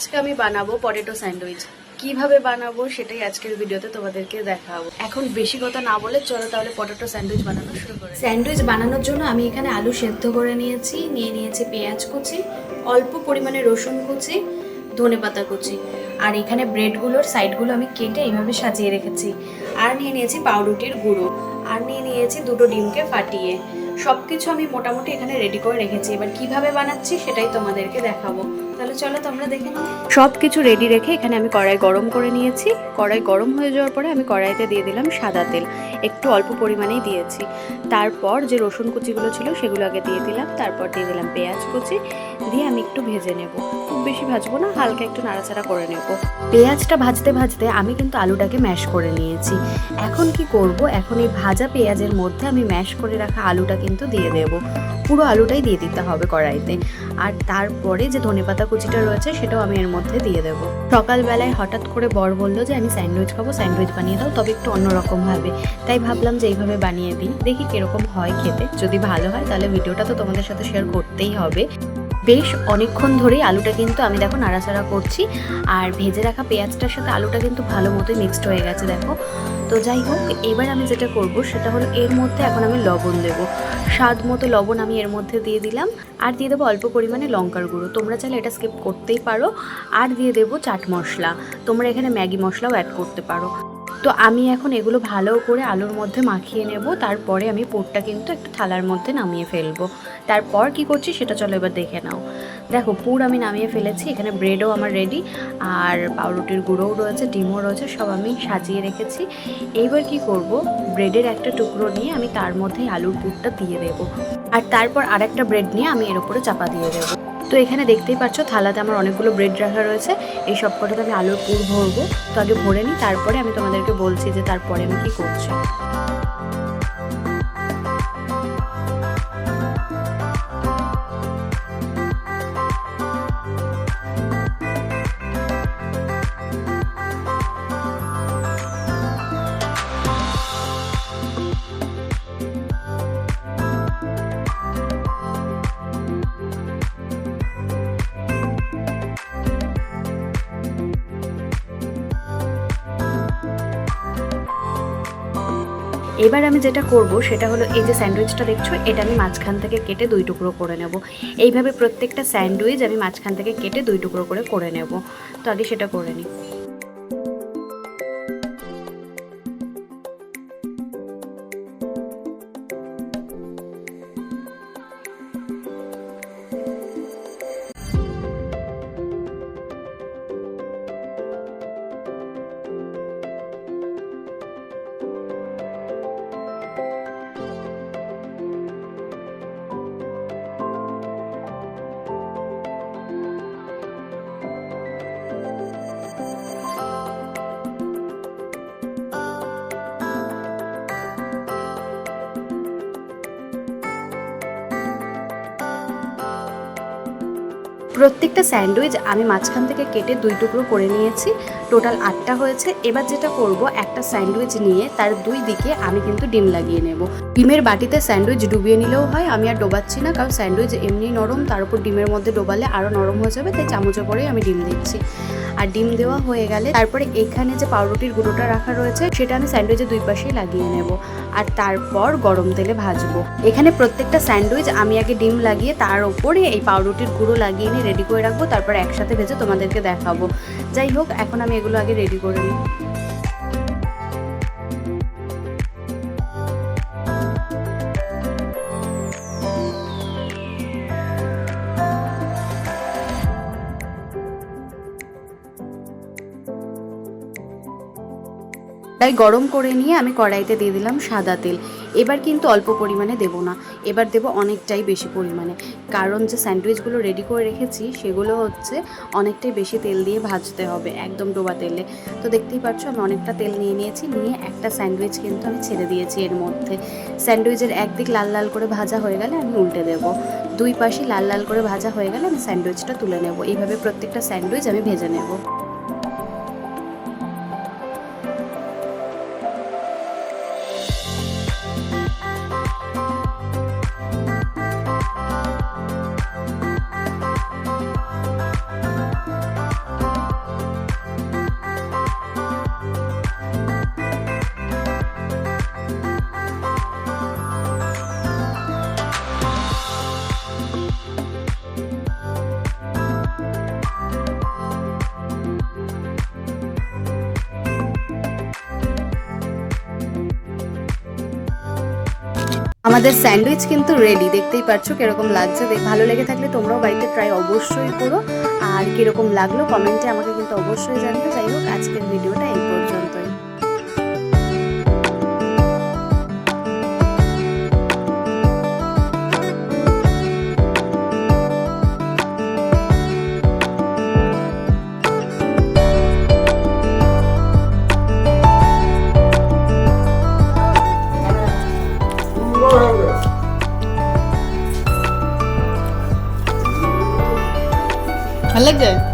আজকে আমি বানাবো পটেটো স্যান্ডউইচ। কীভাবে বানাবো সেটাই আজকের ভিডিওতে তোমাদেরকে দেখাবো। এখন বেশি কথা না বলে চলো তাহলে পটেটো স্যান্ডউইচ বানানো শুরু করে। স্যান্ডউইচ বানানোর জন্য আমি এখানে আলু সেদ্ধ করে নিয়েছি, নিয়ে নিয়েছি পেঁয়াজ কুচি, অল্প পরিমাণে রসুন কুচি, ধনেপাতা কুচি। আর এখানে ব্রেডগুলোর সাইডগুলো আমি কেটে এইভাবে সাজিয়ে রেখেছি। আর নিয়ে নিয়েছি পাউরুটির গুঁড়ো। আর নিয়ে নিয়েছি দুটো ডিমকে ফাটিয়ে। সব কিছু আমি মোটামুটি এখানে রেডি করে রেখেছি। এবার কীভাবে বানাচ্ছি সেটাই তোমাদেরকে দেখাবো। তাহলে চলো তোমরা দেখে সব কিছু রেডি রেখে এখানে আমি কড়াই গরম করে নিয়েছি। কড়াই গরম হয়ে যাওয়ার পরে আমি কড়াইতে দিয়ে দিলাম সাদা তেল। একটু অল্প পরিমাণেই দিয়েছি। তারপর যে রসুন কুচিগুলো ছিল সেগুলো আগে দিয়ে দিলাম। তারপর দিয়ে দিলাম পেঁয়াজ কুচি। দিয়ে আমি একটু ভেজে নেব। খুব বেশি ভাজবো না, হালকা একটু নাড়াচাড়া করে নেব। পেঁয়াজটা ভাজতে ভাজতে আমি কিন্তু আলুটাকে ম্যাশ করে নিয়েছি। এখন কি করব? এখন এই ভাজা পেঁয়াজের মধ্যে আমি ম্যাশ করে রাখা আলুটা কিন্তু দিয়ে দেব। পুরো আলুটাই দিয়ে দিতে হবে কড়াইতে। আর তারপরে যে ধনে পাতা কুচিটা রয়েছে, সেটাও আমি এর মধ্যে দিয়ে দেবো। সকালবেলায় হঠাৎ করে বর বলল যে, আমি স্যান্ডউইচ খাব, স্যান্ডউইচ বানিয়ে দাও। তবে একটু অন্যরকম ভাবে। তাই ভাবলাম যে, এইভাবে বানিয়ে দিই। দেখি কীরকম হয় খেতে। যদি ভালো হয়, তাহলে ভিডিওটা তো তোমাদের সাথে শেয়ার করতেই হবে। বেশ অনেকক্ষণ ধরেই আলুটা কিন্তু আমি দেখো নাড়াচাড়া করছি। আর ভেজে রাখা পেঁয়াজটার সাথে আলুটা কিন্তু ভালো মতোই মিক্সড হয়ে গেছে দেখো। তো যাই হোক, এবার আমি যেটা করব সেটা হলো এর মধ্যে এখন আমি লবণ দেবো। স্বাদ মতো লবণ আমি এর মধ্যে দিয়ে দিলাম। আর দিয়ে দেবো অল্প পরিমাণে লঙ্কার গুঁড়ো। তোমরা চাইলে এটা স্কিপ করতেই পারো। আর দিয়ে দেবো চাট মশলা। তোমরা এখানে ম্যাগি মশলাও অ্যাড করতে পারো। তো আমি এখন এগুলো ভালো করে আলুর মধ্যে মাখিয়ে নেব। তারপরে আমি পুরটা কিন্তু একটু থালার মধ্যে নামিয়ে ফেলব। তারপর কি করছি সেটা চলো এবার দেখে নাও। দেখো, পুর আমি নামিয়ে ফেলেছি, এখানে ব্রেডও আমার রেডি আর পাউরুটির গুঁড়োও রয়েছে, ডিমও রয়েছে, সব আমি সাজিয়ে রেখেছি। এইবার কি করব? ব্রেডের একটা টুকরো নিয়ে আমি তার মধ্যে আলুর পুরটা দিয়ে দেবো। আর তারপর আরেকটা ব্রেড নিয়ে আমি এর উপরে চাপা দিয়ে দেবো। তো এখানে দেখতেই পাচ্ছ থালাতে আমার অনেকগুলো ব্রেড রাখা রয়েছে। এই সব কটাতে আমি আলুর পুর ভরবো। তো আগে ভরে নিই, তারপরে আমি তোমাদেরকে বলছি যে তারপরে আমি কী করছি। এবার আমি যেটা করব, সেটা হলো এই যে স্যান্ডউইচটা দেখছ, এটা আমি মাঝখান থেকে কেটে দুই টুকরো করে নেব। এইভাবে প্রত্যেকটা স্যান্ডউইচ আমি মাঝখান থেকে কেটে দুই টুকরো করে করে নেব। তো আগে সেটা করে নিই। প্রত্যেকটা স্যান্ডউইচ আমি মাঝখান থেকে কেটে দুই টুকরো করে নিয়েছি, টোটাল আটটা হয়েছে। এবার যেটা করব, একটা স্যান্ডউইচ নিয়ে তার দুই দিকে আমি কিন্তু ডিম লাগিয়ে নেব। ডিমের বাটিতে স্যান্ডউইচ ডুবিয়ে নিলেও হয়, আমি আর ডোবাচ্ছি না, কারণ স্যান্ডউইচ এমনি নরম, তার উপর ডিমের মধ্যে ডোবালে আরও নরম হয়ে যাবে, তাই চামচে করেই আমি ডিম দিচ্ছি। আর ডিম দেওয়া হয়ে গেলে তারপরে এখানে যে পাউরুটির গুঁড়োটা রাখা রয়েছে, সেটা আমি স্যান্ডউইচের দুই পাশেই লাগিয়ে নেব। আর তারপর গরম তেলে ভাজবো। এখানে প্রত্যেকটা স্যান্ডউইচ আমি আগে ডিম লাগিয়ে তার ওপরে এই পাউরুটির গুঁড়ো লাগিয়ে নিয়ে রেডি করে রাখব, তারপর একসাথে ভেজে তোমাদেরকে দেখাবো। যাই হোক, এখন আমি এগুলো আগে রেডি করে নিই। তাই গরম করে নিয়ে আমি কড়াইতে দিয়ে দিলাম সাদা তেল। এবার কিন্তু অল্প পরিমাণে দেব না। এবার দেব অনেকটাই বেশি পরিমাণে। কারণ যে স্যান্ডউইচগুলো রেডি করে রেখেছি, সেগুলো হচ্ছে অনেকটাই বেশি তেল দিয়ে ভাজতে হবে, একদম ডোবা তেলে। তো দেখতেই পাচ্ছ, আমি অনেকটা তেল নিয়ে নিয়েছি, নিয়ে একটা স্যান্ডউইচ কিন্তু আমি ছেড়ে দিয়েছি এর মধ্যে। স্যান্ডউইচের একদিক লাল লাল করে ভাজা হয়ে গেলে আমি উল্টে দেব। দুই পাশে লাল লাল করে ভাজা হয়ে গেলে আমি স্যান্ডউইচটা তুলে নেব। এইভাবে প্রত্যেকটা স্যান্ডউইচ আমি ভেজে নেব। আমাদের স্যান্ডউইচ কিন্তু রেডি দেখতেই পারছ কীরকম লাগছে। দেখ, ভালো লেগে থাকলে তোমরাও বাড়িতে ট্রাই অবশ্যই করো। আর কীরকম লাগল কমেন্টে আমাকে কিন্তু অবশ্যই জানতে যাই হোক, আজকের ভিডিওটা এই পর্যন্তই। ভালো লাগছে